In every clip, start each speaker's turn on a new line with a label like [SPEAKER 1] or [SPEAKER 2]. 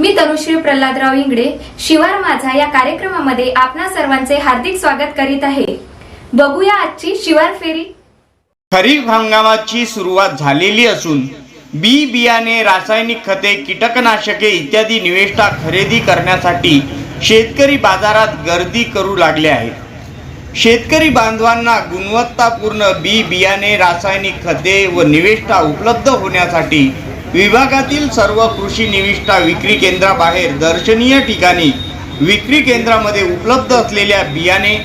[SPEAKER 1] मी तनुश्री प्रल्हादराव इंगडे शिवार माझा या कार्यक्रमामध्ये आपणा सर्वांचे हार्दिक स्वागत करीत आहे. बघूया आजची शिवार फेरी.
[SPEAKER 2] खरीप हंगामाची सुरुवात झालेली असून बी बियाणे रासायनिक खते कीटकनाशके इत्यादी निविष्ठा खरेदी करण्यासाठी शेतकरी बाजारात गर्दी करू लागले आहेत. शेतकरी बांधवांना गुणवत्तापूर्ण बी बियाणे रासायनिक खते व निविष्ठा उपलब्ध होण्यासाठी विभागातील सर्व कृषी निविष्ठा विक्री केंद्राबाहेर दर्शनीय ठिकाणी विक्री केंद्रामध्ये उपलब्ध असलेल्या बियाणे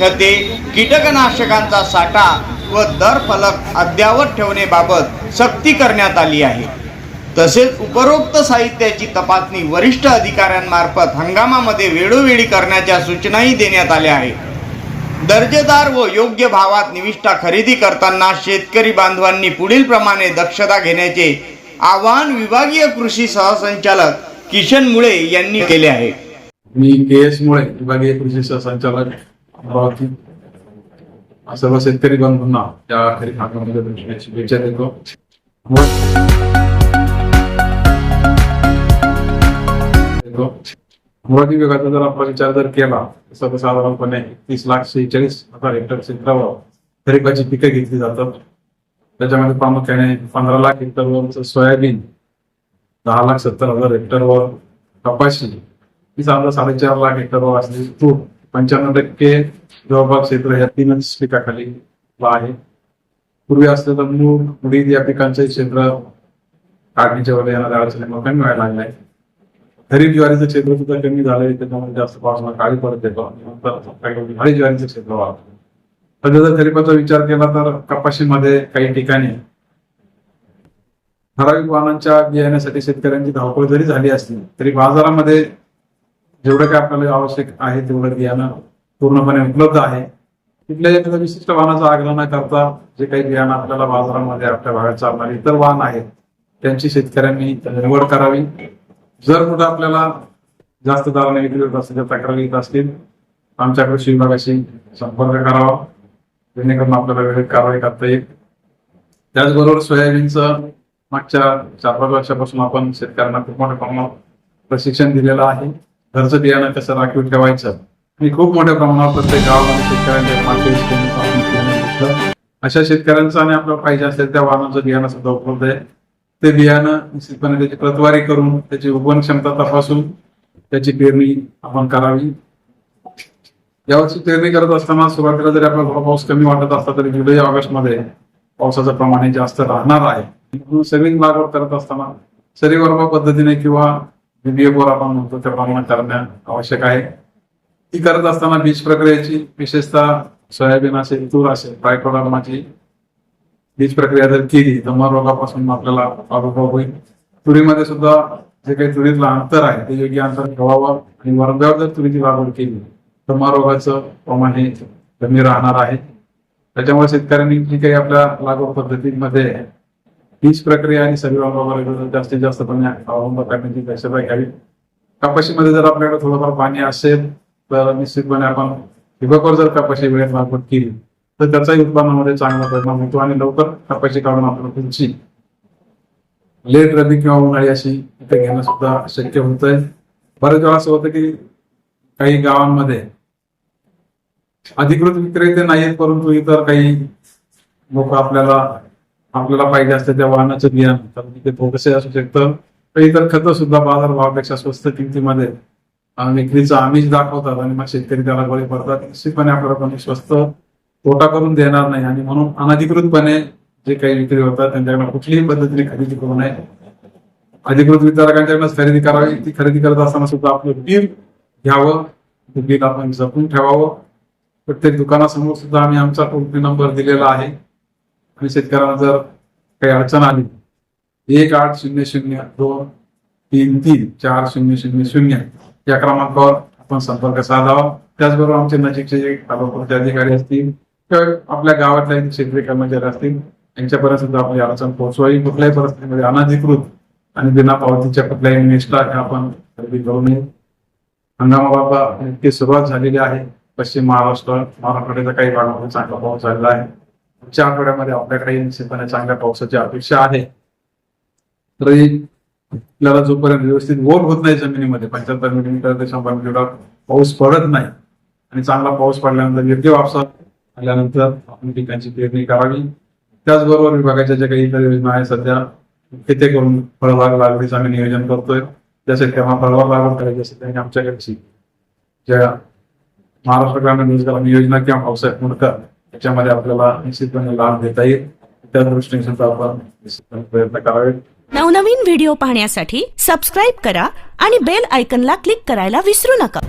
[SPEAKER 2] खते कीटकनाशकांचा साठा व दर फलक अद्ययावत ठेवण्याबाबत सक्ती करण्यात आली आहे. तसेच उपरोक्त साहित्याची तपासणी वरिष्ठ अधिकाऱ्यांमार्फत हंगामामध्ये वेळोवेळी करण्याच्या सूचनाही देण्यात आल्या आहेत. दर्जेदार व योग्य भावात निविष्ठा खरेदी करताना शेतकरी बांधवांनी पुढील प्रमाणे दक्षता घेण्याचे आवाहन विभागीय कृषी सहसंचालक किशन मुळे यांनी केले आहे.
[SPEAKER 3] मी के एस मुळे विभागीय कृषी सहसंचालक अमरावती सर्व शेतकरी बंधूंना त्या खरीप हंगामाच्या शुभेच्छा देतो अमरावती विभागाचा जर आपण विचार जर केला तर सर्वसाधारणपणे तीस लाख शेहेचाळीस हजार हेक्टर क्षेत्रावर खरीपाची पिकं घेतली जातात. त्याच्यामध्ये प्रामुख्याने पंधरा लाख हेक्टरवर सोयाबीन दहा लाख सत्तर हजार हेक्टरवर कपाशी ही साधारण साडेचार लाख हेक्टरवर असलेली तूर पंच्याण्णव टक्के जवळपास क्षेत्र ह्या तीनच पिकाखाली आहे. पूर्वी असलेलं मूग उडीद या पिकांचे क्षेत्र काढणीच्या वेळेला येणाऱ्या अडचणीमुळे कमी व्हायला लागले आहे. खरीप ज्वारीचं क्षेत्र सुद्धा कमी झालंय त्याच्यामुळे जास्त पावसाला काळी पडत येतो नंतर काही ज्वारीचं क्षेत्र वाढतं सध्या जर खरीपाचा विचार केला तर कपाशीमध्ये काही ठिकाणी ठराविक वाहनांच्या बियाण्यासाठी शेतकऱ्यांची धावपळ जरी झाली असली तरी बाजारामध्ये जेवढं काय आपल्याला आवश्यक आहे तेवढं बियाणं पूर्णपणे उपलब्ध आहे. कुठल्याही एखाद्या विशिष्ट वाहनाचा आग्रह न करता जे काही बियाणं आपल्याला बाजारामध्ये आपल्या भागात चालणारी इतर वाहन आहेत त्यांची शेतकऱ्यांनी निवड करावी. जर कुठं आपल्याला जास्त दराने विक्री होत असतील तक्रारी येत असतील आमच्या कृषी विभागाशी संपर्क करावा. जेणेकरून आपल्याला वेळेत कारवाई करता येईल. त्याचबरोबर सोयाबीनचं मागच्या चार पाच वर्षापासून आपण शेतकऱ्यांना खूप मोठ्या प्रमाणात प्रशिक्षण दिलेलं आहे. घरचं बियाणं कसं राखीव ठेवायचं आणि खूप मोठ्या प्रमाणावर प्रत्येक गावामध्ये शेतकऱ्यांच्या अशा शेतकऱ्यांचं आणि आपल्याला पाहिजे असेल त्या वाहनाचं बियाणं सुद्धा उपलब्ध आहे. ते बियाणं निश्चितपणे त्याची प्रतवारी करून त्याची उगवण क्षमता तपासून त्याची पेरणी आपण करावी. यावर्षी पेरणी करत असताना सुरुवातीला जरी आपला थोडा पाऊस कमी वाटत असला तरी जुलै ऑगस्टमध्ये पावसाचं प्रमाण हे जास्त राहणार आहे. म्हणून सेविंग लागवड करत असताना सरीवर्मा पद्धतीने किंवा बीबीएफवर आपण म्हणतो त्या प्रमाणात करणे आवश्यक आहे. ती करत असताना बीज प्रक्रियेची विशेषतः सोयाबीन असेल तूर असेल ट्रायकोडर्माची बीज प्रक्रिया जर केली तर रोगापासून आपल्याला प्रादुर्भाव होईल. तुरीमध्ये सुद्धा जे काही तुरीतलं अंतर आहे ते योग्य अंतर ठेवावं आणि वरंब्यावर जर तुरीची लागवड केली समारोगाचं प्रमाण हे कमी राहणार आहे. त्याच्यामुळे शेतकऱ्यांनी जी काही आपल्या लागवड पद्धतीमध्ये बीज प्रक्रिया आणि सगळं जास्तीत जास्तपणे अवलंब करण्याची दक्षता घ्यावी. कपाशीमध्ये जर आपल्याकडे थोडंफार पाणी असेल तर निश्चितपणे आपण ठिबकवर जर कपाशी वेळेत लागवड केली तर त्याचाही उत्पन्नामध्ये चांगला परिणाम होतो आणि लवकर कपाशी काढून आपल्याला तुमची लेट रबी किंवा उन्हाळी अशी इथे घेणं सुद्धा शक्य होत आहे बरेच वेळा असं होतं की काही गावांमध्ये. अधिकृत विक्रेते नाहीत परंतु इतर काही लोक आपल्याला आपल्याला पाहिजे असते त्या वाहनाचं बियाणं. तर तिथे असू शकतं. तर इतर खत सुद्धा बाजारभावापेक्षा स्वस्त किमतीमध्ये विक्रीचं आमिष दाखवतात आणि मग शेतकरी त्याला बळी पडतात. निश्चितपणे आपल्याला कोणी स्वस्त तोटा करून देणार नाही. आणि म्हणून अनधिकृतपणे जे काही विक्री होतात त्यांच्याकडे कुठलीही पद्धतीने खरेदी करू नये. अधिकृत वितरकांच्याकडनं खरेदी करावी ती खरेदी करत असताना सुद्धा आपलं बिल घ्यावं. ते बिल आपण जपून ठेवावं. प्रत्येक दुकानासमोर सुद्धा आम्ही आमचा टोल फ्री नंबर दिलेला आहे. आणि शेतकऱ्यांना जर काही अडचण आली एक आठ शून्य शून्य दोन तीन तीन चार शून्य शून्य शून्य या क्रमांकावर आपण संपर्क साधावा. त्याचबरोबर आमचे नजीकचे जे तालुक्याचे अधिकारी असतील किंवा आपल्या गावातल्या शेतकरी क्षेत्रीय कर्मचारी असतील यांच्यापर्यंत सुद्धा आपली अडचण पोहोचवावी. कुठल्याही परिस्थितीमध्ये अनधिकृत आणि बिना पावतीच्या कुठल्याही निष्ठा आपण खरेदी करू नये. हंगामाबाबत इतकी सुरुवात झालेली आहे. पश्चिम महाराष्ट्र मराठवाड्याचा काही भागामध्ये चांगला पाऊस झालेला आहे. पुढच्या आठवड्यामध्ये आपल्याकडे निश्चितपणे चांगल्या पावसाची अपेक्षा आहे. तरी आपल्याला जोपर्यंत व्यवस्थित ओल होत नाही जमिनीमध्ये पंच्याहत्तर मिलीमीटर ते शंभर मिलीमीटर पाऊस पडत नाही आणि चांगला पाऊस पडल्यानंतर योग्य वापसा आल्यानंतर आपण पिकांची पेरणी करावी. त्याचबरोबर विभागाच्या ज्या काही इतर योजना आहेत सध्या तिथे करून फळबाग लागवडीचं आम्ही नियोजन करतोय. जसे तेव्हा फळबाग लागवड करायची असेल त्यांनी आमच्याकडची ज्या महाराष्ट्र ग्रामीण रोजगार योजना किंवा पावसाळ्यात मुंडकर त्याच्यामध्ये आपल्याला निश्चितपणे लाभ देता येईल. त्या दृष्टीने सुद्धा आपण निश्चितपणे प्रयत्न करावे.
[SPEAKER 4] नवनवीन व्हिडिओ पाहण्यासाठी सबस्क्राईब करा आणि बेल आयकनला क्लिक करायला विसरू नका.